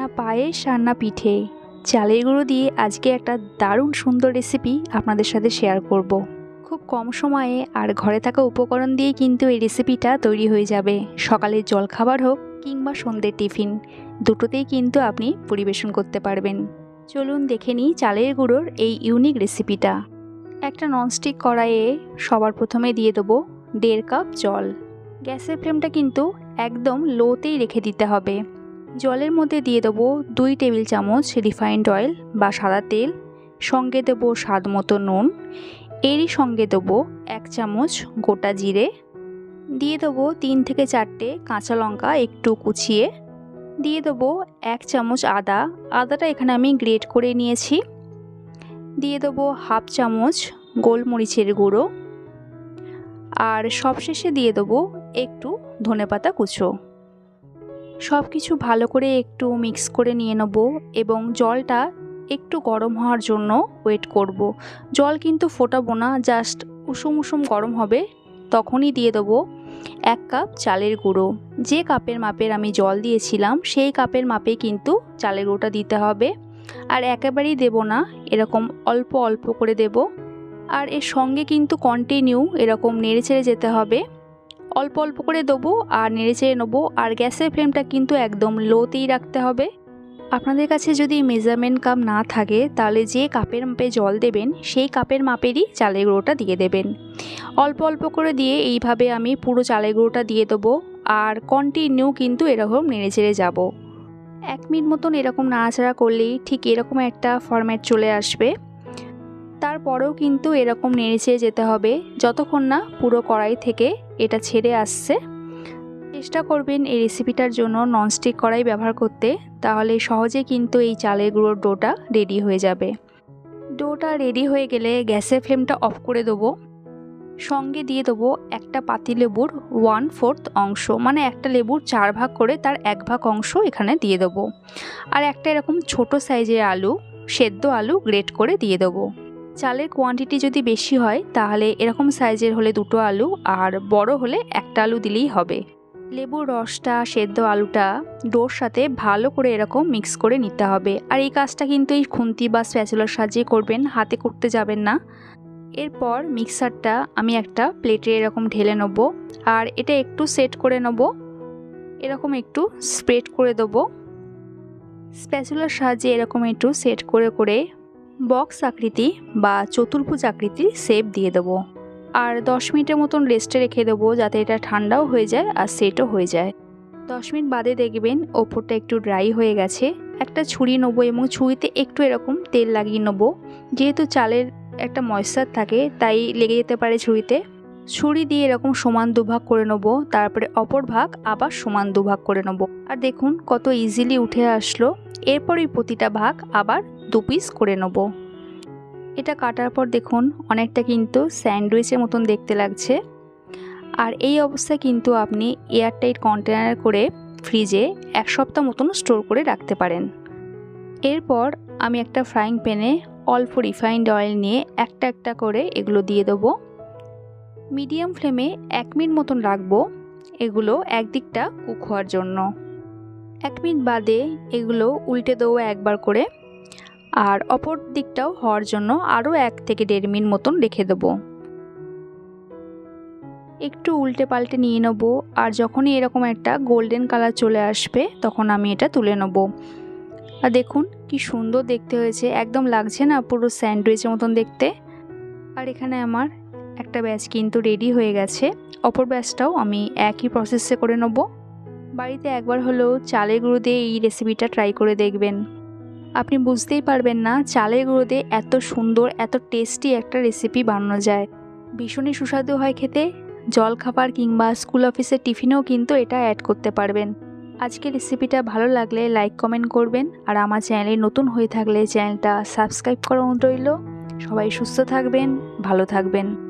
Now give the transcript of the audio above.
না পায়েস আর না পিঠে। চালের গুঁড়ো দিয়ে আজকে একটা দারুণ সুন্দর রেসিপি আপনাদের সাথে শেয়ার করব। খুব কম সময়ে আর ঘরে থাকা উপকরণ দিয়ে কিন্তু এই রেসিপিটা তৈরি হয়ে যাবে। সকালের জলখাবার হোক কিংবা সন্ধ্যের টিফিন, দুটোতেই কিন্তু আপনি পরিবেশন করতে পারবেন। চলুন দেখে নিই চালের গুঁড়োর এই ইউনিক রেসিপিটা একটা ননস্টিক কড়াইয়ে সবার প্রথমে দিয়ে দেবো দেড় কাপ জল। গ্যাসের ফ্লেমটা কিন্তু একদম লোতেই রেখে দিতে হবে। জলের মধ্যে দিয়ে দেবো দুই টেবিল চামচ রিফাইন্ড অয়েল বা সাদা তেল, সঙ্গে দেবো স্বাদ মতো নুন। এরই সঙ্গে দেবো এক চামচ গোটা জিরে। দিয়ে দেবো তিন থেকে চারটে কাঁচা লঙ্কা একটু কুচিয়ে। দিয়ে দেবো এক চামচ আদা। আদাটা এখানে আমি গ্রেট করে নিয়েছি। দিয়ে দেবো হাফ চামচ গোলমরিচের গুঁড়ো। আর সবশেষে দিয়ে দেবো একটু ধনেপাতা কুচো। সব কিছু ভালো করে একটু মিক্স করে নিয়ে নেব এবং জলটা একটু গরম হওয়ার জন্য ওয়েট করব। জল কিন্তু ফোটাবো না জাস্ট উষুম উষুম গরম হবে, তখনই দিয়ে দেবো এক কাপ চালের গুঁড়ো। যে কাপের মাপের আমি জল দিয়েছিলাম, সেই কাপের মাপে কিন্তু চালের গুঁড়োটা দিতে হবে। আর একেবারেই দেব না, এরকম অল্প অল্প করে দেব। আর এর সঙ্গে কিন্তু কন্টিনিউ এরকম নেড়ে ছেড়ে যেতে হবে। অল্প অল্প করে দেবো আর নেড়ে চেড়ে নেব। আর গ্যাসের ফ্লেমটা কিন্তু একদম লোতেই রাখতে হবে। আপনাদের কাছে যদি মেজারমেন্ট কাপ না থাকে, তাহলে যে কাপের মাপে জল দেবেন, সেই কাপের মাপেরই চালের গুঁড়োটা দিয়ে দেবেন। অল্প অল্প করে দিয়ে এইভাবে আমি পুরো চালের গুঁড়োটা দিয়ে দেবো। আর কন্টিনিউ কিন্তু এরকম নেড়ে চেড়ে যাব। এক মিনিট মতন এরকম নাড়াচাড়া করলেই ঠিক এরকম একটা ফরম্যাট চলে আসবে। তারপরেও কিন্তু এরকম নেড়েচেড়ে যেতে হবে। যতক্ষণ না পুরো কড়াই থেকে এটা ছেড়ে আসছে। চেষ্টা করবেন এই রেসিপিটার জন্য ননস্টিক কড়াই ব্যবহার করতে। তাহলে সহজে কিন্তু এই চালের গুঁড়োর ডোটা রেডি হয়ে যাবে। ডোটা রেডি হয়ে গেলে গ্যাসের ফ্লেমটা অফ করে দেবো। সঙ্গে দিয়ে দেবো একটা পাতিলেবুর ওয়ান ফোর্থ অংশ। মানে একটা লেবুর চার ভাগ করে তার এক ভাগ অংশ এখানে দিয়ে দেবো। আর একটা এরকম ছোট সাইজের আলু, সেদ্ধ আলু গ্রেট করে দিয়ে দেবো। চালের কোয়ান্টিটি যদি বেশি হয়, তাহলে এরকম সাইজের হলে দুটো আলু আর বড় হলে একটা আলু দিলেই হবে। লেবুর রসটা, সেদ্ধ আলুটা, ডোর সাথে ভালো করে এরকম মিক্স করে নিতে হবে। আর এই কাজটা কিন্তু এই খুন্তি বা স্প্যাচুলার সাহায্যে করবেন, হাতে করতে যাবেন না। এরপর মিক্সারটা আমি একটা প্লেটে এরকম ঢেলে নেব আর এটা একটু সেট করে নেব। এরকম একটু স্প্রেড করে দেবো। স্প্যাচুলার সাহায্যে এরকম একটু সেট করে করে বক্স আকৃতি বা চতুর্ভুজ আকৃতির শেপ দিয়ে দেবো। আর দশ মিনিটের মতন রেস্টে রেখে দেবো যাতে এটা ঠান্ডাও হয়ে যায় আর সেটও হয়ে যায়। দশ মিনিট বাদে দেখবেন ওপরটা একটু ড্রাই হয়ে গেছে। একটা ছুরি নেব এবং ছুরিতে একটু এরকম তেল লাগিয়ে নেব। যেহেতু চালের একটা ময়েশ্চার থাকে, তাই লেগে যেতে পারে ছুরিতে। ছুরি দিয়ে এরকম সমান দুভাগ করে নেব, তারপরে অপর ভাগ আবার সমান দুভাগ করে নেব। আর দেখুন কত ইজিলি উঠে আসলো। এরপরই প্রতিটা ভাগ আবার দু পিস করে নেব। এটা কাটার পর দেখুন, অনেকটা কিন্তু স্যান্ডউইচের মতন দেখতে লাগছে। আর এই অবস্থায় কিন্তু আপনি এয়ারটাইট কন্টেনার করে ফ্রিজে এক সপ্তাহ মতন স্টোর করে রাখতে পারেন। এরপর আমি একটা ফ্রাইং প্যানে অল্প রিফাইন্ড অয়েল নিয়ে একটা একটা করে এগুলো দিয়ে দেবো। মিডিয়াম ফ্লেমে এক মিনিট মতন রাখব এগুলো একদিকটা কুক হওয়ার জন্য। এক মিনিট বাদে এগুলো উল্টে দেবো একবার করে। আর অপর দিকটাও হওয়ার জন্য আরও এক থেকে দেড় মিনিট মতন রেখে দেবো। একটু উল্টে পাল্টে নিয়ে নেব আর যখনই এরকম একটা গোল্ডেন কালার চলে আসবে তখন আমি এটা তুলে নেব। আর দেখুন কি সুন্দর দেখতে হয়েছে, একদম লাগছে না পুরো স্যান্ডউইচের মতন দেখতে। আর এখানে আমার একটা ব্যাচ কিন্তু রেডি হয়ে গেছে, অপর ব্যাচটাও আমি একই প্রসেসে করে নেব। বাড়িতে একবার হলেও চালের গুঁড়ো দিয়ে এই রেসিপিটা ট্রাই করে দেখবেন। আপনি বুঝতেই পারবেন না চালের গুঁড়ো দিয়ে এত সুন্দর, এত টেস্টি একটা রেসিপি বানানো যায়। ভীষণই সুস্বাদু হয় খেতে। জলখাবার কিংবা স্কুল অফিসের টিফিনেও কিন্তু এটা অ্যাড করতে পারবেন। আজকের রেসিপিটা ভালো লাগলে লাইক কমেন্ট করবেন আর আমার চ্যানেলে নতুন হয়ে থাকলে চ্যানেলটা সাবস্ক্রাইব করা অনুরোধ রইল। সবাই সুস্থ থাকবেন, ভালো থাকবেন।